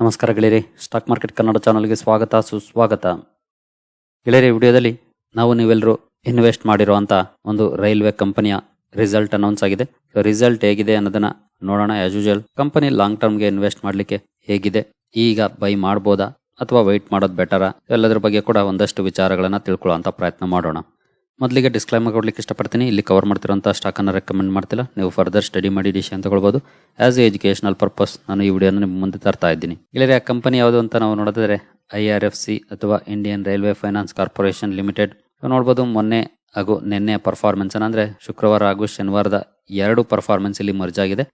ನಮಸ್ಕಾರ ಗೆಳೆಯರಿ, stock market Kannada ಚಾನಲ್ಗೆ ಸ್ವಾಗತ, ಸುಸ್ವಾಗತ. ಗೆಳೆಯರಿ, ವಿಡಿಯೋದಲ್ಲಿ ನಾವು ನೀವೆಲ್ಲರೂ ಇನ್ವೆಸ್ಟ್ ಮಾಡಿರುವಂತ ಒಂದು ರೈಲ್ವೆ ಕಂಪನಿಯ ರಿಸಲ್ಟ್ ಅನೌನ್ಸ್ ಆಗಿದೆ. ಸೊ ರಿಸಲ್ಟ್ ಹೇಗಿದೆ ಅನ್ನೋದನ್ನ ನೋಡೋಣ. ಆಸ್ ಯೂಶುವಲ್ ಕಂಪನಿ ಲಾಂಗ್ ಟರ್ಮ್ಗೆ ಇನ್ವೆಸ್ಟ್ ಮಾಡಲಿಕ್ಕೆ ಹೇಗಿದೆ? ಈಗ ಬೈ ಮಾಡ್ಬೋದಾ ಅಥವಾ ವೆಯ್ಟ್ ಮಾಡೋದು ಬೆಟರಾ ಎಲ್ಲದರ ಬಗ್ಗೆ ಕೂಡ ಒಂದಷ್ಟು ವಿಚಾರಗಳನ್ನ ತಿಳ್ಕೊಳ್ಳೋ ಪ್ರಯತ್ನ ಮಾಡೋಣ. ಮೊದಲಿಗೆ ಡಿಸ್ಕ್ಲೈಮರ್ ಕೊಡ್ಲಿಕ್ಕೆ ಇಷ್ಟಪಡ್ತೀನಿ. ಇಲ್ಲಿ ಕವರ್ ಮಾಡ್ತಿರೋಂಥ ಸ್ಟಾಕನ್ನು ರೆಕಮೆಂಡ್ ಮಾಡ್ತಿಲ್ಲ. ನೀವು ಫರ್ದರ್ ಸ್ಟಡಿ ಮಾಡಿ ಡಿಸಿಷನ್ ತಗೊಳ್ಬೋದು. ಆಸ್ ಎ ಎಜುಕೇಷನಲ್ ಪರ್ಪಸ್ ನಾನು ಈ ವಿಡಿಯೋನ ನಿಮ್ಮ ಮುಂದೆ ತರ್ತಾ ಇದ್ದೀನಿ. ಇಲ್ಲಿ ಆ ಕಂಪನಿ ಯಾವುದು ಅಂತ ನಾವು ನೋಡಿದ್ರೆ ಐ ಆರ್ ಎಫ್ ಸಿ ಅಥವಾ Indian railway finance corporation limited ನೋಡ್ಬೋದು ಮೊನ್ನೆ ಹಾಗೂ ನಿನ್ನೆ ಪರ್ಫಾರ್ಮೆನ್ಸ್ ಅಂದ್ರೆ ಶುಕ್ರವಾರ ಹಾಗೂ ಶನಿವಾರದ ಎರಡು ಪರ್ಫಾರ್ಮೆನ್ಸ್ ಇಲ್ಲಿ ಮರ್ಜ್ ಆಗಿದೆ.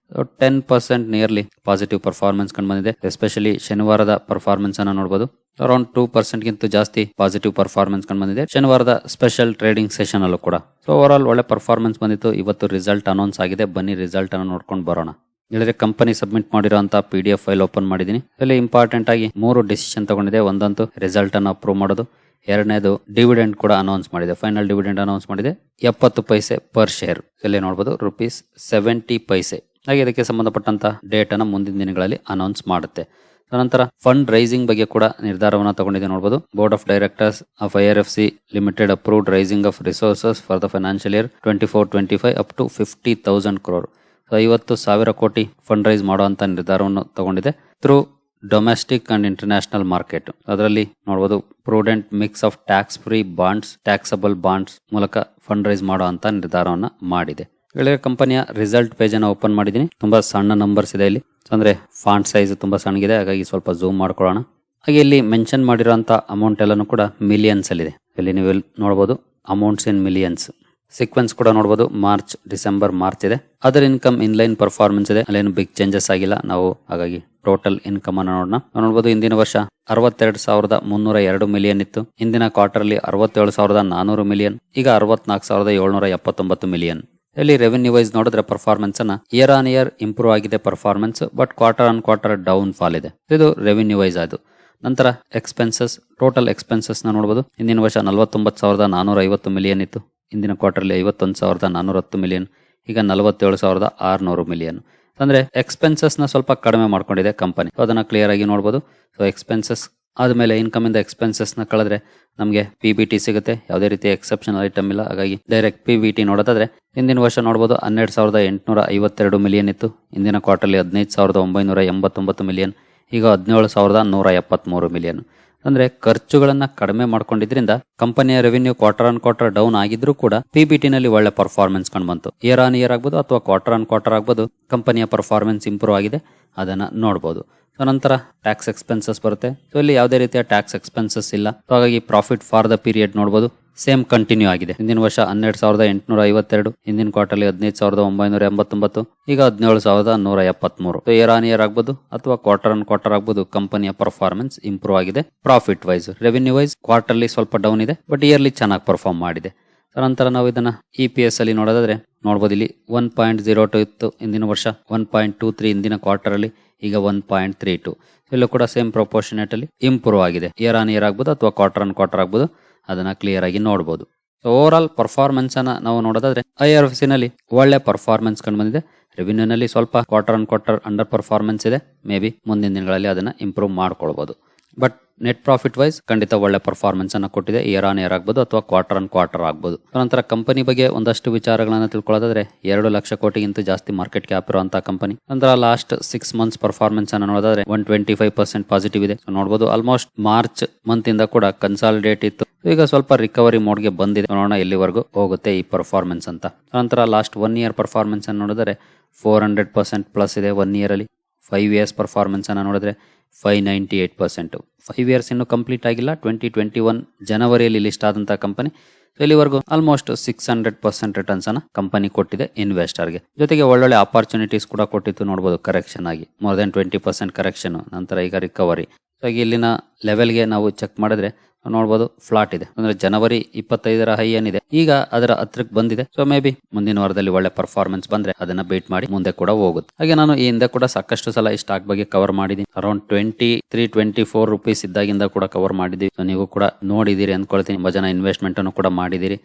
Ten percent nearly positive performance ಕಂಡು ಬಂದಿದೆ. ಎಸ್ಪೆಷಲಿ ಶನಿವಾರದ ಪರ್ಫಾರ್ಮೆನ್ಸ್ ಅನ್ನ ನೋಡಬಹುದು ಅರೌಂಡ್ ಟೂ ಪರ್ಸೆಂಟ್ ಗಿಂತ ಜಾಸ್ತಿ ಪಾಸಿಟಿವ್ ಪರ್ಫಾರ್ಮೆನ್ಸ್ ಕಂಡು ಬಂದಿದೆ. ಶನಿವಾರದ ಸ್ಪೆಷಲ್ ಟ್ರೇಡಿಂಗ್ ಸೆಷನ್ ಅಲ್ಲೂ ಕೂಡ. ಸೊ ಓವರ್ ಆಲ್ ಒಳ್ಳೆ ಪರ್ಫಾರ್ಮೆನ್ಸ್ ಬಂದಿತ್ತು. ಇವತ್ತು ರಿಸಲ್ಟ್ ಅನೌನ್ಸ್ ಆಗಿದೆ. ಬನ್ನಿ ರಿಸಲ್ಟ್ ಅನ್ನು ನೋಡ್ಕೊಂಡು ಬರೋಣ. ಹೇಳಿದ್ರೆ company submit ಮಾಡಿರೋಂತ P D F file open ಮಾಡಿದ್ದೀನಿ. ಅಲ್ಲಿ ಇಂಪಾರ್ಟೆಂಟ್ ಆಗಿ ಮೂರು ಡಿಸಿಷನ್ ತಗೊಂಡಿದೆ. ಒಂದಂತೂ ರಿಸಲ್ಟ್ ಅನ್ನು ಅಪ್ರೂವ್ ಮಾಡೋದು. ಎರಡನೇದು ಡಿವಿಡೆಂಡ್ ಕೂಡ ಅನೌನ್ಸ್ ಮಾಡಿದೆ. ಫೈನಲ್ ಡಿವಿಡೆಂಡ್ ಅನೌನ್ಸ್ ಮಾಡಿದೆ. ಎಪ್ಪತ್ತು ಪೈಸೆ ಪರ್ ಶೇರ್ ಇಲ್ಲಿ ನೋಡಬಹುದು ರುಪೀಸ್ ಸೆವೆಂಟಿ ಪೈಸೆ. ಹಾಗೆ ಇದಕ್ಕೆ ಸಂಬಂಧಪಟ್ಟಂತ ಡೇಟ್ ಅನ್ನು ಮುಂದಿನ ದಿನಗಳಲ್ಲಿ ಅನೌನ್ಸ್ ಮಾಡುತ್ತೆ. ನಂತರ ಫಂಡ್ ರೈಸಿಂಗ್ ಬಗ್ಗೆ ಕೂಡ ನಿರ್ಧಾರವನ್ನು ತಗೊಂಡಿದೆ ನೋಡಬಹುದು board of directors of I R F C limited approved raising of resources for the financial year twenty four twenty five up to fifty thousand crore ಐವತ್ತು ಸಾವಿರ ಕೋಟಿ ಫಂಡ್ ರೈಸ್ ಮಾಡುವಂತ ನಿರ್ಧಾರವನ್ನು ತಗೊಂಡಿದೆ through domestic and international market ಅದರಲ್ಲಿ ನೋಡಬಹುದು prudent mix of tax free bonds taxable bonds ಮೂಲಕ fund raise ಮಾಡುವಂತ ನಿರ್ಧಾರವನ್ನು ಮಾಡಿದೆ. ಗೆಳೆಯ ಕಂಪನಿಯ ರಿಸಲ್ಟ್ ಪೇಜ್ ಓಪನ್ ಮಾಡಿದ್ದೀನಿ. ತುಂಬಾ ಸಣ್ಣ ನಂಬರ್ಸ್ ಇದೆ ಇಲ್ಲಿ. ಅಂದ್ರೆ ಫಾಂಟ್ ಸೈಜ್ ತುಂಬಾ ಸಣ್ಣಗಿದೆ. ಹಾಗಾಗಿ ಸ್ವಲ್ಪ ಝೂಮ್ ಮಾಡ್ಕೊಳ್ಳೋಣ. ಹಾಗೆ ಇಲ್ಲಿ ಮೆನ್ಷನ್ ಮಾಡಿರುವಂತ ಅಮೌಂಟ್ ಎಲ್ಲನೂ ಕೂಡ ಮಿಲಿಯನ್ಸ್ ಅಲ್ಲಿ ಇದೆ ಇಲ್ಲಿ ನೀವು ನೋಡಬಹುದು ಅಮೌಂಟ್ಸ್ ಇನ್ ಮಿಲಿಯನ್ಸ್ ಸೀಕ್ವೆನ್ಸ್ ಕೂಡ ನೋಡಬಹುದು ಮಾರ್ಚ್ ಡಿಸೆಂಬರ್ ಮಾರ್ಚ್ ಇದೆ. ಅದರ್ ಇನ್ಕಮ್ ಇನ್ಲೈನ್ ಪರ್ಫಾರ್ಮೆನ್ಸ್ ಇದೆ. ಅಲ್ಲೇನು ಬಿಗ್ ಚೇಂಜಸ್ ಆಗಿಲ್ಲ. ನಾವು ಹಾಗಾಗಿ ಟೋಟಲ್ ಇನ್ಕಮ್ ಅನ್ನು ನೋಡೋಣ. ನೋಡಬಹುದು ಇಂದಿನ ವರ್ಷ ಅರವತ್ತೆರಡು ಸಾವಿರದ ಮುನ್ನೂರ ಎರಡು ಮಿಲಿಯನ್ ಇತ್ತು. ಇಂದಿನ ಅಲ್ಲಿ ಅರವತ್ತೇಳು ಸಾವಿರದ ನಾನೂರು ಮಿಲಿಯನ್ ಈಗ ಅರವತ್ನಾಲ್ಕು ಸಾವಿರದ ಏಳ್ನೂರ ಎಪ್ಪತ್ತೊಂಬತ್ತು ಮಿಲಿಯನ್ ಇಲ್ಲಿ ರೆವೆನ್ಯೂ ವೈಸ್ ನೋಡಿದ್ರೆ ಪರ್ಫಾರ್ಮೆನ್ಸ್ ಅನ್ನ ಇಯರ್ ಆನ್ ಇಯರ್ ಇಂಪ್ರೂವ್ ಆಗಿದೆ performance but quarter on quarter down fall ಇದೆ. ಇದು ರೆವೆನ್ಯೂ ವೈಸ್ ಅದು. ನಂತರ ಎಕ್ಸ್ಪೆನ್ಸಸ್ ಟೋಟಲ್ ಎಕ್ಸ್ಪೆನ್ಸಸ್ನ ನೋಡಬಹುದು ಹಿಂದಿನ ವರ್ಷ ನಲವತ್ತೊಂಬತ್ತು ಸಾವಿರದ ನಾನೂರ ಐವತ್ತು ಮಿಲಿಯನ್ ಇತ್ತು. ಇಂದಿನ ಕ್ವಾರ್ಟರ್ಲಿ ಐವತ್ತೊಂದು ಸಾವಿರದ ನಾನೂರ ಹತ್ತು ಮಿಲಿಯನ್ ಈಗ ನಲವತ್ತೇಳು ಸಾವಿರದ ಆರುನೂರು ಮಿಲಿಯನ್ ಅಂದ್ರೆ ಎಕ್ಸ್ಪೆನ್ಸಸ್ನ ಸ್ವಲ್ಪ ಕಡಿಮೆ ಮಾಡ್ಕೊಂಡಿದೆ ಕಂಪನಿ ಅದನ್ನ ಕ್ಲಿಯರ್ ಆಗಿ ನೋಡಬಹುದು ಸೊ ಎಕ್ಸ್ಪೆನ್ಸಸ್ ಆದ್ಮೇಲೆ ಇನ್ಕಮ್ ಇಂದ ಎಕ್ಸ್ಪೆನ್ಸಸ್ನ ಕಳೆದ್ರೆ ನಮಗೆ ಪಿ ಬಿ ಟಿ ಸಿಗುತ್ತೆ. ಯಾವುದೇ ರೀತಿ ಎಕ್ಸೆಪ್ಷನಲ್ ಐಟಮ್ ಇಲ್ಲ. ಹಾಗಾಗಿ ಡೈರೆಕ್ಟ್ ಪಿ ಬಿ ಟಿ ನೋಡೋದಾದ್ರೆ ಹಿಂದಿನ ವರ್ಷ ನೋಡಬಹುದು ಹನ್ನೆರಡು ಸಾವಿರದ ಎಂಟುನೂರ ಐವತ್ತೆರಡು ಮಿಲಿಯನ್ ಇತ್ತು. ಇಂದಿನ ಕ್ವಾರ್ಟರ್ಲಿ ಹದಿನೈದು ಸಾವಿರದ ಒಂಬೈನೂರ ಎಂಬತ್ತೊಂಬತ್ತು ಮಿಲಿಯನ್ ಈಗ ಹದಿನೇಳು ಸಾವಿರದ ನೂರ ಎಪ್ಪತ್ಮೂರು ಮಿಲಿಯನ್ ಅಂದ್ರೆ ಖರ್ಚುಗಳನ್ನ ಕಡಿಮೆ ಮಾಡ್ಕೊಂಡಿದ್ರಿಂದ ಕಂಪನಿಯ revenue quarter on quarter down ಆಗಿದ್ರು ಕೂಡ ಪಿಬಿಟಿ ನಲ್ಲಿ ಒಳ್ಳೆ ಪರ್ಫಾರ್ಮೆನ್ಸ್ ಕಂಡು ಬಂತು. ಇಯರ್ ಆನ್ ಇಯರ್ ಆಗ್ಬೋದು ಅಥವಾ ಕ್ವಾರ್ಟರ್ ಆನ್ ಕ್ವಾರ್ಟರ್ ಆಗ್ಬೋದು ಕಂಪನಿಯ ಪರ್ಫಾರ್ಮೆನ್ಸ್ ಇಂಪ್ರೂವ್ ಆಗಿದೆ. ಅದನ್ನ ನೋಡಬಹುದು ಸೊ ನಂತರ ಟ್ಯಾಕ್ಸ್ ಎಕ್ಸ್ಪೆನ್ಸಸ್ ಬರುತ್ತೆ. ಸೊ ಇಲ್ಲಿ ಯಾವುದೇ ರೀತಿಯ ಟ್ಯಾಕ್ಸ್ ಎಕ್ಸ್ಪೆನ್ಸಸ್ ಇಲ್ಲ. ಹಾಗಾಗಿ ಪ್ರಾಫಿಟ್ ಫಾರ್ ದ ಪೀರಿಯಡ್ ನೋಡಬಹುದು ಸೇಮ್ ಕಂಟಿನ್ಯೂ ಆಗಿದೆ. ಹಿಂದಿನ ವರ್ಷ ಹನ್ನೆರಡು ಸಾವಿರದ ಎಂಟುನೂರ ಐವತ್ತೆರಡು, ಹಿಂದಿನ ಕ್ವಾರ್ಟರ್ಲಿ ಹದಿನೈದು ಸಾವಿರದ ಒಂಬೈನೂರ ಎಂಬತ್ತೊಂಬತ್ತು, ಈಗ ಹದಿನೇಳು ಸಾವಿರದ ನೂರ ಎಪ್ಪತ್ಮೂರು. ಇಯರ್ ಆನ್ ಇಯರ್ ಆಗ್ಬೋದು ಅಥವಾ ಕ್ವಾರ್ಟರ್ ಆನ್ ಕ್ವಾರ್ಟರ್ ಆಗ್ಬೋದು ಕಂಪನಿಯ ಪರ್ಫಾರ್ಮೆನ್ಸ್ ಇಂಪ್ರೂವ್ ಆಗಿದೆ. Profit wise revenue wise quarterly ಸ್ವಲ್ಪ ಡೌನ್ ಇದೆ ಬಟ್ ಇಯರ್ಲಿ ಚೆನ್ನಾಗಿ ಪರ್ಫಾರ್ಮ್ ಮಾಡಿದೆ. ನಂತರ ನಾವು ಇದನ್ನ ಇ ಪಿ ಎಸ್ ಅಲ್ಲಿ ನೋಡೋದಾದ್ರೆ ನೋಡಬಹುದು ಇಲ್ಲಿ ಒನ್ ಪಾಯಿಂಟ್ ಜೀರೋ ಟು ಇತ್ತು ಹಿಂದಿನ ವರ್ಷ ಒನ್ ಪಾಯಿಂಟ್ ಟೂ ತ್ರೀ ಹಿಂದಿನ ಕ್ವಾರ್ಟರ್ ಅಲ್ಲಿ, ಈಗ ಒನ್ ಪಾಯಿಂಟ್ ತ್ರೀ ಟು ಇಲ್ಲೂ ಕೂಡ ಸೇಮ್ ಪ್ರೊಪೋರ್ಷನೇಟ್ ಅಲ್ಲಿ ಇಂಪ್ರೂವ್ ಆಗಿದೆ. ಇಯರ್ ಆನ್ ಇಯರ್ ಆಗ್ಬೋದು ಅಥವಾ ಕ್ವಾರ್ಟರ್ ಆನ್ ಕ್ವಾರ್ಟರ್ ಆಗ್ಬೋದು. ಅದನ್ನ ಕ್ಲಿಯರ್ ಆಗಿ ನೋಡಬಹುದು ಓವರ್ ಆಲ್ ಪರ್ಫಾರ್ಮೆನ್ಸ್ ಅನ್ನ ನಾವು ನೋಡೋದಾದ್ರೆ ಐ ಆರ್ ಎಫ್ ಸಿ ನಲ್ಲಿ ಒಳ್ಳೆ ಪರ್ಫಾರ್ಮೆನ್ಸ್ ಕಂಡು ಬಂದಿದೆ. ರೆವಿನ್ಯೂ ನಲ್ಲಿ ಸ್ವಲ್ಪ quarter on quarter under performance ಇದೆ. ಮೇ ಬಿ ಮುಂದಿನ ದಿನಗಳಲ್ಲಿ ಅದನ್ನ ಇಂಪ್ರೂವ್ ಮಾಡ್ಕೊಳ್ಬಹುದು ಬಟ್ ನೆಟ್ ಪ್ರಾಫಿಟ್ ವೈಸ್ ಖಂಡಿತ ಒಳ್ಳೆ ಪರ್ಫಾರ್ಮೆನ್ಸ್ ಅನ್ನ ಕೊಟ್ಟಿದೆ. ಇಯರ್ ಆನ್ ಇಯರ್ ಆಗ್ಬೋದು ಅಥವಾ ಕ್ವಾರ್ಟರ್ ಆನ್ ಕ್ವಾರ್ಟರ್ ಆಗ್ಬೋದು. ನಂತರ ಕಂಪನಿ ಬಗ್ಗೆ ಒಂದಷ್ಟು ವಿಚಾರಗಳನ್ನ ತಿಳ್ಕೊಳ್ಳೋದಾದ್ರೆ, ಎರಡು ಲಕ್ಷ ಕೋಟಿಗಿಂತ ಜಾಸ್ತಿ ಮಾರ್ಕೆಟ್ ಕ್ಯಾಪ್ ಇರುವಂತಹ ಕಂಪನಿ ನಂತರ ಲಾಸ್ಟ್ ಸಿಕ್ಸ್ ಮಂತ್ಸ್ ಪರ್ಫಾರ್ಮೆನ್ಸ್ ಅನ್ನ ನೋಡೋದಾದ್ರೆ one twenty five percent positive ಇದೆ. ನೋಡಬಹುದು ಆಲ್ಮೋಸ್ಟ್ ಮಾರ್ಚ್ ಮಂತ್ ಇಂದ ಕೂಡ ಕನ್ಸಾಲಿಡೇಟ್ ಇತ್ತು. ಈಗ ಸ್ವಲ್ಪ ರಿಕವರಿ ಮೋಡ್ಗೆ ಬಂದಿದೆ. ನೋಡೋಣ ಎಲ್ಲಿವರೆಗೂ ಹೋಗುತ್ತೆ ಈ ಪರ್ಫಾರ್ಮೆನ್ಸ್ ಅಂತ. ನಂತರ ಲಾಸ್ಟ್ ಒನ್ ಇಯರ್ ಪರ್ಫಾರ್ಮೆನ್ಸ್ ಅನ್ನು ನೋಡಿದರೆ ಫೋರ್ ಹಂಡ್ರೆಡ್ ಪರ್ಸೆಂಟ್ ಪ್ಲಸ್ ಇದೆ ಒನ್ ಇಯರ್ ಅಲ್ಲಿ. ಫೈವ್ ಇಯರ್ಸ್ ಪರ್ಫಾರ್ಮೆನ್ಸ್ ಅನ್ನು ನೋಡಿದ್ರೆ five ninety eight percent five years ಇನ್ನೂ ಕಂಪ್ಲೀಟ್ ಆಗಿಲ್ಲ. ಟ್ವೆಂಟಿ ಟ್ವೆಂಟಿ ಒನ್ ಜನವರಿಯಲ್ಲಿ ಲಿಸ್ಟ್ ಆದಂತಹ ಕಂಪನಿ ಇಲ್ಲಿವರೆಗೂ almost six hundred percent returns ಅನ್ನ ಕಂಪನಿ ಕೊಟ್ಟಿದೆ ಇನ್ವೆಸ್ಟರ್ಗೆ ಜೊತೆಗೆ ಒಳ್ಳೊಳ್ಳೆ ಅಪರ್ಚುನಿಟೀಸ್ ಕೂಡ ಕೊಟ್ಟಿತ್ತು ನೋಡಬಹುದು ಕರೆಕ್ಷನ್ ಆಗಿ. More than twenty percent correction ನಂತರ ಈಗ ರಿಕವರಿ ಹಾಗೆ ಇಲ್ಲಿನ ಲೆವೆಲ್ಗೆ ನಾವು ಚೆಕ್ ಮಾಡಿದ್ರೆ ನೋಡಬಹುದು ಫ್ಲಾಟ್ ಇದೆ. ಅಂದ್ರೆ ಜನವರಿ ಇಪ್ಪತ್ತೈದರ ಹೈ ಏನಿದೆ ಈಗ ಅದರ ಹತ್ರಕ್ಕೆ ಬಂದಿದೆ. ಸೊ ಮೇ ಬಿ ಮುಂದಿನ ವಾರದಲ್ಲಿ ಒಳ್ಳೆ ಪರ್ಫಾರ್ಮೆನ್ಸ್ ಬಂದ್ರೆ ಅದನ್ನ ಬೀಟ್ ಮಾಡಿ ಮುಂದೆ ಕೂಡ ಹೋಗುತ್ತೆ. ಹಾಗೆ ನಾನು ಈ ಹಿಂದೆ ಕೂಡ ಸಾಕಷ್ಟು ಸಲ ಈ ಸ್ಟಾಕ್ ಬಗ್ಗೆ ಕವರ್ ಮಾಡಿದ್ದೀನಿ. Around twenty three twenty four rupees ಇದ್ದಾಗಿಂದ ಕೂಡ ಕವರ್ ಮಾಡಿದೀವಿ ನೀವು ಕೂಡ ನೋಡಿದಿರಿ ಅಂದ್ಕೊಳ್ತೀನಿ. ತುಂಬಾ ಜನ ಇನ್ವೆಸ್ಟ್ಮೆಂಟ್ ಅನ್ನು ಕೂಡ ಮಾಡಿದಿರಿ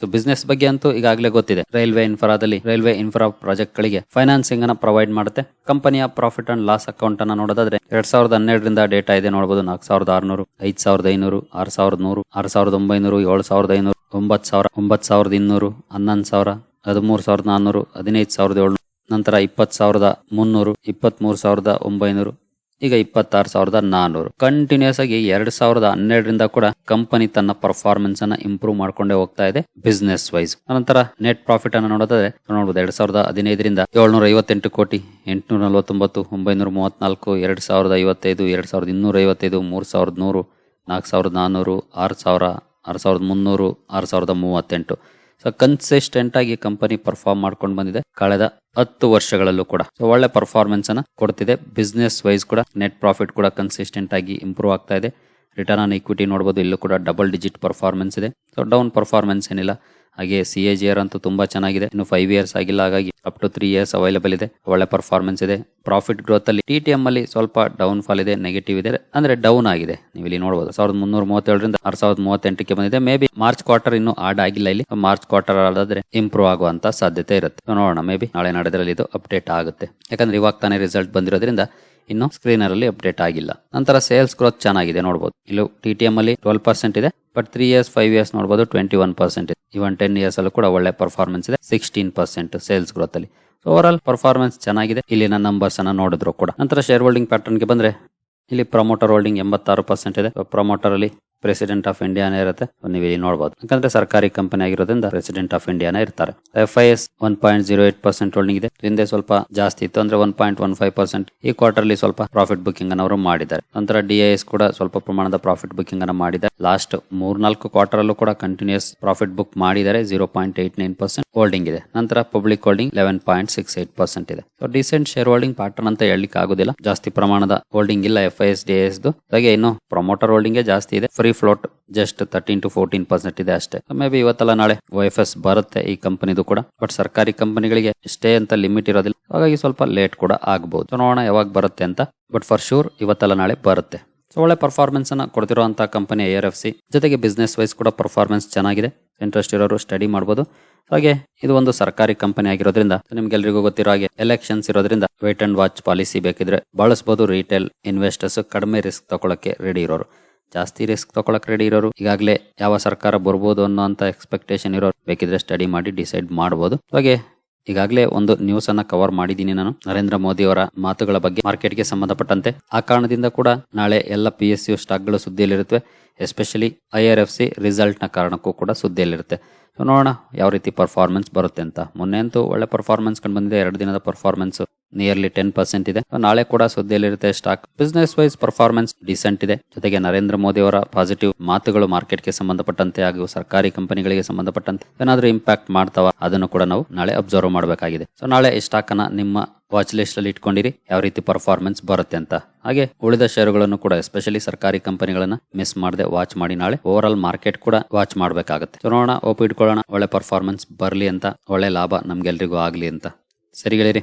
ಸೊ ಬಿಸ್ನೆಸ್ ಬಗ್ಗೆ ಅಂತೂ ಈಗಾಗಲೇ ಗೊತ್ತಿದೆ. ರೈಲ್ವೆ ಇನ್ಫ್ರಾದಲ್ಲಿ ರೈಲ್ವೆ ಇನ್ಫ್ರಾ ಪ್ರಾಜೆಕ್ಟ್ ಗಳಿಗೆ ಫೈನಾನ್ಸಿಂಗ್ ಅನ್ನ ಪ್ರೊವೈಡ್ ಮಾಡುತ್ತೆ. ಕಂಪನಿಯ ಪ್ರಾಫಿಟ್ ಅಂಡ್ ಲಾಸ್ ಅಕೌಂಟ್ ಅನ್ನ ನೋಡೋದಾದ್ರೆ ಎರಡ್ ಸಾವಿರದ ಹನ್ನೆರಡರಿಂದ ಡೇಟಾ ಇದೆ ನೋಡಬಹುದು ನಾಲ್ಕು ಸಾವಿರದ ಆರ್ನೂರು, ಐದ್ ಸಾವಿರದ ಐನೂರು, ಆರ್ ಸಾವಿರದ ನೂರು, ಆರ್ ಸಾವಿರದ ಒಂಬೈನೂರು, ಏಳು ಸಾವಿರದ ಐನೂರು, ಒಂಬತ್ತು ಸಾವಿರ, ಒಂಬತ್ತು ಸಾವಿರದ ಇನ್ನೂರು, ಹನ್ನೊಂದು ಸಾವಿರ, ಹದಿಮೂರು ಸಾವಿರದ ನಾನ್ನೂರು ಹದಿನೈದು ಸಾವಿರದ ಏಳು ನಂತರ ಇಪ್ಪತ್ತು ಸಾವಿರದ ಮುನ್ನೂರು ಇಪ್ಪತ್ತ್ ಮೂರು ಸಾವಿರದ ಒಂಬೈನೂರು ಈಗ ಇಪ್ಪತ್ತಾರು ಸಾವಿರದ ನಾನ್ನೂರು ಕಂಟಿನ್ಯೂಸ್ ಆಗಿ ಎರಡ್ ಸಾವಿರದ ಹನ್ನೆರಡರಿಂದ ಕೂಡ ಕಂಪನಿ ತನ್ನ ಪರ್ಫಾರ್ಮೆನ್ಸ್ ಅನ್ನ ಇಂಪ್ರೂವ್ ಮಾಡ್ಕೊಂಡೇ ಹೋಗ್ತಾ ಇದೆ ಬಿಸ್ನೆಸ್ ವೈಸ್ ನಂತರ ನೆಟ್ ಪ್ರಾಫಿಟ್ ಅನ್ನು ನೋಡೋದಾದ್ರೆ ನೋಡಬಹುದು ಎರಡ್ ಸಾವಿರದ ಹದಿನೈದರಿಂದ ಏಳ್ನೂರ ಐವತ್ತೆಂಟು ಕೋಟಿ ಎಂಟುನೂರ ನಲವತ್ತೊಂಬತ್ತು ಒಂಬೈನೂರ ಮೂವತ್ನಾಲ್ಕು ಎರಡ್ ಸಾವಿರದ ಐವತ್ತೈದು, ಎರಡ್ ಸಾವಿರದ ಇನ್ನೂರ ಐವತ್ತೈದು ಮೂರ್ ಸಾವಿರದ ನೂರು, ನಾಲ್ಕು ಸಾವಿರದ ನಾನ್ನೂರು ಆರು ಸಾವಿರ, ಆರು ಸಾವಿರದ ಮುನ್ನೂರು, ಆರು ಸಾವಿರದ ಮೂವತ್ತೆಂಟು. ಸೊ ಕನ್ಸಿಸ್ಟೆಂಟ್ ಆಗಿ ಕಂಪನಿ ಪರ್ಫಾರ್ಮ್ ಮಾಡ್ಕೊಂಡು ಬಂದಿದೆ ಕಳೆದ ಹತ್ತು ವರ್ಷಗಳಲ್ಲೂ ಕೂಡ. ಸೊ ಒಳ್ಳೆ ಪರ್ಫಾರ್ಮೆನ್ಸ್ ಅನ್ನ ಕೊಡ್ತಿದೆ. ಬಿಸ್ನೆಸ್ ವೈಸ್ ಕೂಡ ನೆಟ್ ಪ್ರಾಫಿಟ್ ಕೂಡ ಕನ್ಸಿಸ್ಟೆಂಟ್ ಆಗಿ ಇಂಪ್ರೂವ್ ಆಗ್ತಾ ಇದೆ. ರಿಟರ್ನ್ ಆನ್ ಇಕ್ವಿಟಿ ನೋಡಬಹುದು ಇಲ್ಲೂ ಕೂಡ ಡಬಲ್ ಡಿಜಿಟ್ ಪರ್ಫಾರ್ಮೆನ್ಸ್ ಇದೆ. ಸೊ ಡೌನ್ ಪರ್ಫಾರ್ಮೆನ್ಸ್ ಏನಿಲ್ಲ. ಹಾಗೆ ಸಿ ಎ ಜಿ ಆರ್ ಅಂತೂ ತುಂಬಾ ಚೆನ್ನಾಗಿದೆ. ಇನ್ನು ಫೈವ್ ಇಯರ್ಸ್ ಆಗಿಲ್ಲ, ಹಾಗಾಗಿ up to three years available ಇದೆ. ಒಳ್ಳೆ ಪರ್ಫಾರ್ಮೆನ್ಸ್ ಇದೆ. ಪ್ರಾಫಿಟ್ ಗ್ರೋತ್ ಅಲ್ಲಿ ಟಿ ಟಿ ಎಂ ಅಲ್ಲಿ ಸ್ವಲ್ಪ ಡೌನ್ ಫಾಲ್ ಇದೆ ನೆಗೆಟಿವ್ ಇದೆ. ಅಂದ್ರೆ ಡೌನ್ ಆಗಿದೆ. ನೀವು ಇಲ್ಲಿ ನೋಡಬಹುದು ಸಾವಿರದ ಮುನ್ನೂರ ಮೂವತ್ತೇಳರಿಂದ ಆರ್ ಸಾವಿರದ ಮೂವತ್ತೆಂಟಕ್ಕೆ ಬಂದಿದೆ. ಮೇ ಬಿ ಮಾರ್ಚ್ ಕ್ವಾರ್ಟರ್ ಇನ್ನು ಆಡ್ ಆಗಿಲ್ಲ ಇಲ್ಲಿ. ಮಾರ್ಚ್ ಕ್ವಾರ್ಟರ್ ಆದ್ರೆ ಇಂಪ್ರೂವ್ ಆಗುವಂತ ಸಾಧ್ಯತೆ ಇರುತ್ತೆ. ನೋಡೋಣ. ಮೇ ಬಿ ನಾಳೆ ನಡೆದ್ರಲ್ಲಿ ಇದು ಅಪ್ಡೇಟ್ ಆಗುತ್ತೆ. ಯಾಕಂದ್ರೆ ಇವಾಗ ತಾನೇ ರಿಸಲ್ಟ್ ಬಂದಿರೋದ್ರಿಂದ ಇನ್ನು ಸ್ಕ್ರೀನರ್ ಅಲ್ಲಿ ಅಪ್ಡೇಟ್ ಆಗಿಲ್ಲ. ನಂತರ ಸೇಲ್ಸ್ ಗ್ರೋತ್ ಚೆನ್ನಾಗಿದೆ ನೋಡಬಹುದು ಇಲ್ಲಿ ಟಿ ಟಿ ಎಂ ಅಲ್ಲಿ ಟ್ವೆಲ್ ಪರ್ಸೆಂಟ್ ಇದೆ but three years five years ನೋಡಬಹುದು ಟ್ವೆಂಟಿ ಒನ್ ಪರ್ಸೆಂಟ್ ಇದೆ. ಇವನ್ ಟೆನ್ ಇಯರ್ಸ್ ಅಲ್ಲೂ ಕೂಡ ಒಳ್ಳೆ ಪರ್ಫಾರ್ಮೆನ್ಸ್ ಇದೆ ಸಿಕ್ಸ್ಟೀನ್ ಪರ್ಸೆಂಟ್ ಸೇಲ್ಸ್ ಗ್ರೋತ್ ಅಲ್ಲಿ. ಓವರ್ ಆಲ್ ಪರ್ಫಾರ್ಮೆನ್ಸ್ ಚೆನ್ನಾಗಿದೆ. ಇಲ್ಲಿನ ನಂಬರ್ಸ್ ಅನ್ನ ನೋಡಿದ್ರು ಕೂಡ. ನಂತರ ಶೇರ್ ಹೋಲ್ಡಿಂಗ್ ಪ್ಯಾಟರ್ನ್ಗೆ ಬಂದ್ರೆ, ಇಲ್ಲಿ ಪ್ರಮೋಟರ್ ಹೋಲ್ಡಿಂಗ್ ಎಂಬತ್ತಾರು ಪರ್ಸೆಂಟ್ ಇದೆ. ಪ್ರಮೋಟರ್ ಅಲ್ಲಿ ಪ್ರೆಸಿಡೆಂಟ್ ಆಫ್ ಇಂಡಿಯಾನೇ ಇರುತ್ತೆ. ನೀವು ಇಲ್ಲಿ ನೋಡಬಹುದು ಯಾಕಂದ್ರೆ ಸರ್ಕಾರಿ ಕಂಪನಿ ಆಗಿರೋದ್ರಿಂದ ಪ್ರೆಸಿಡೆಂಟ್ ಆಫ್ ಇಂಡಿಯಾನೇ ಇರ್ತಾರೆ. F I S one point zero eight percent holding ಇದೆ. ಹಿಂದೆ ಸ್ವಲ್ಪ ಜಾಸ್ತಿ ಇತ್ತು. ಅಂದ್ರೆ one point one five percent ಈ ಕ್ವಾರ್ಟರ್ಲಿ ಸ್ವಲ್ಪ ಪ್ರಾಫಿಟ್ ಬುಕಿಂಗ್ ಅನ್ನು ಅವರು ಮಾಡಿದ್ದಾರೆ. ನಂತರ ಡಿ ಎಸ್ ಕೂಡ ಸ್ವಲ್ಪ ಪ್ರಮಾಣದ ಪ್ರಾಫಿಟ್ ಬುಕಿಂಗ್ ಅನ್ನು ಮಾಡಿದ್ದಾರೆ. ಲಾಸ್ಟ್ ಮೂರ್ನಾಲ್ಕು ಕ್ವಾರ್ಟರ್ ಅಲ್ಲೂ ಕೂಡ ಕಂಟಿನ್ಯೂಸ್ ಪ್ರಾಫಿಟ್ ಬುಕ್ ಮಾಡಿದ್ದಾರೆ. Zero point eight nine percent holding ಇದೆ. ನಂತರ public holding eleven point six eight percent ಇದೆ. So decent share holding pattern ಅಂತ ಹೇಳಲಿಕ್ಕೆ ಆಗುದಿಲ್ಲ. ಜಾಸ್ತಿ ಪ್ರಮಾಣದ ಹೋಲ್ಡಿಂಗ್ ಇಲ್ಲ ಎಫ್ ಐ ಎಸ್ ಹಾಗೆ ಇನ್ನು ಪ್ರಮೋಟರ್ ಹೋಲ್ಡಿಂಗ್ ಜಾಸ್ತಿ ಇದೆ. Free float just thirteen to fourteen percent ಇದೆ ಅಷ್ಟೇ. ಮೇ ಬಿ ಇವತ್ತಲ್ಲ ನಾಳೆ ಎಫ್ ಎಸ್ ಬರುತ್ತೆ ಈ ಕಂಪನಿದು ಕೂಡ. ಬಟ್ ಸರ್ಕಾರಿ ಕಂಪನಿಗಳಿಗೆ ಸ್ಟೇ ಅಂತ ಲಿಮಿಟ್ ಇರೋದಿಲ್ಲ. ಹಾಗಾಗಿ ಸ್ವಲ್ಪ ಲೇಟ್ ಕೂಡ ಆಗಬಹುದು ನೋಡೋಣ ಯಾವಾಗ ಬರುತ್ತೆ ಅಂತ. ಬಟ್ ಫಾರ್ ಶೂರ್ ಇವತ್ತಲ್ಲ ನಾಳೆ ಬರುತ್ತೆ. ಸೊ ಒಳ್ಳೆ ಪರ್ಫಾರ್ಮೆನ್ಸ್ ಅನ್ನ ಕೊಡ್ತಿರುವಂತ ಕಂಪನಿ ಎರ್ ಎಫ್ ಸಿ ಜೊತೆಗೆ ಬಿಸ್ನೆಸ್ ವೈಸ್ ಕೂಡ ಪರ್ಫಾರ್ಮೆನ್ಸ್ ಚೆನ್ನಾಗಿದೆ. ಇಂಟ್ರೆಸ್ಟ್ ಇರೋರು ಸ್ಟಡಿ ಮಾಡಬಹುದು ಹಾಗೆ ಇದು ಒಂದು ಸರ್ಕಾರಿ ಕಂಪನಿ ಆಗಿರೋದ್ರಿಂದ, ನಿಮ್ಗೆಲ್ರಿಗೂ ಗೊತ್ತಿರೋ ಹಾಗೆ ಎಲೆಕ್ಷನ್ಸ್ ಇರೋದ್ರಿಂದ ವೇಟ್ ಅಂಡ್ ವಾಚ್ ಪಾಲಿಸಿ ಬೇಕಿದ್ರೆ ಬಳಸಬಹುದು ರಿಟೇಲ್ ಇನ್ವೆಸ್ಟರ್ಸ್ ಕಡಿಮೆ ರಿಸ್ಕ್ ತಗೊಳಕ್ಕೆ ರೆಡಿ ಇರೋರು. ಜಾಸ್ತಿ ರಿಸ್ಕ್ ತಗೊಳಕ್ ರೆಡಿ ಇರೋರು, ಈಗಾಗಲೇ ಯಾವ ಸರ್ಕಾರ ಬರ್ಬೋದು ಅನ್ನೋಂತ ಎಕ್ಸ್ಪೆಕ್ಟೇಷನ್ ಇರೋರು ಬೇಕಿದ್ರೆ ಸ್ಟಡಿ ಮಾಡಿ ಡಿಸೈಡ್ ಮಾಡಬಹುದು ಹಾಗೆ ಈಗಾಗಲೇ ಒಂದು ನ್ಯೂಸ್ ಅನ್ನ ಕವರ್ ಮಾಡಿದ್ದೀನಿ ನಾನು. ನರೇಂದ್ರ ಮೋದಿ ಅವರ ಮಾತುಗಳ ಬಗ್ಗೆ ಮಾರ್ಕೆಟ್ಗೆ ಸಂಬಂಧಪಟ್ಟಂತೆ. ಆ ಕಾರಣದಿಂದ ಕೂಡ ನಾಳೆ ಎಲ್ಲ ಪಿ ಎಸ್ ಯು ಸ್ಟಾಕ್ಗಳು ಸುದ್ದಿಯಲ್ಲಿರುತ್ತವೆ. Especially I R F C ರಿಸಲ್ಟ್ನ ಕಾರಣಕ್ಕೂ ಕೂಡ ಸುದ್ದಿಯಲ್ಲಿರುತ್ತೆ. ನೋಡೋಣ ಯಾವ ರೀತಿ ಪರ್ಫಾರ್ಮೆನ್ಸ್ ಬರುತ್ತೆ ಅಂತ. ಮೊನ್ನೆ ಅಂತೂ ಒಳ್ಳೆ ಪರ್ಫಾರ್ಮೆನ್ಸ್ ಕಂಡು ಬಂದಿದೆ. ಎರಡು ದಿನದ ಪರ್ಫಾರ್ಮೆನ್ಸ್ ನಿಯರ್ಲಿ ಟೆನ್ ಪರ್ಸೆಂಟ್ ಇದೆ. ನಾಳೆ ಕೂಡ ಸುದ್ದಿಯಲ್ಲಿರುತ್ತೆ stock business wise performance decent ಇದೆ. ಜೊತೆಗೆ ನರೇಂದ್ರ ಮೋದಿ ಅವರ ಪಾಸಿಟಿವ್ ಮಾತುಗಳು ಮಾರ್ಕೆಟ್ಗೆ ಸಂಬಂಧಪಟ್ಟಂತೆ ಹಾಗೂ ಸರ್ಕಾರಿ ಕಂಪನಿಗಳಿಗೆ ಸಂಬಂಧಪಟ್ಟಂತೆ ಏನಾದರೂ ಇಂಪ್ಯಾಕ್ಟ್ ಮಾಡ್ತಾವ ಅದನ್ನು ಕೂಡ ನಾವು ನಾಳೆ ಅಬ್ಸರ್ವ್ ಮಾಡಬೇಕಾಗಿದೆ. ಸೊ ನಾಳೆ ಈ ಸ್ಟಾಕ್ ಅನ್ನ ನಿಮ್ಮ ವಾಚ್ ಲಿಸ್ಟ್ ಅಲ್ಲಿ ಇಟ್ಕೊಂಡಿರಿ. ಯಾವ ರೀತಿ ಪರ್ಫಾರ್ಮೆನ್ಸ್ ಬರುತ್ತೆ ಅಂತ. ಹಾಗೆ ಉಳಿದ ಷೇರುಗಳನ್ನು ಕೂಡ ಎಸ್ಪೆಷಲಿ ಸರ್ಕಾರಿ ಕಂಪನಿಗಳನ್ನ ಮಿಸ್ ಮಾಡದೆ ವಾಚ್ ಮಾಡಿ ನಾಳೆ ಓವರ್ ಆಲ್ ಮಾರ್ಕೆಟ್ ಕೂಡ ವಾಚ್ ಮಾಡಬೇಕಾಗುತ್ತೆ. ನೋಡೋಣ ಓಪಿ ಇಟ್ಕೊಳ್ಳೋಣ ಒಳ್ಳೆ ಪರ್ಫಾರ್ಮೆನ್ಸ್ ಬರಲಿ ಅಂತ, ಒಳ್ಳೆ ಲಾಭ ನಮ್ಗೆಲ್ರಿಗೂ ಆಗ್ಲಿ ಅಂತ. ಸರಿ ಗೆಳೆಯರಿ.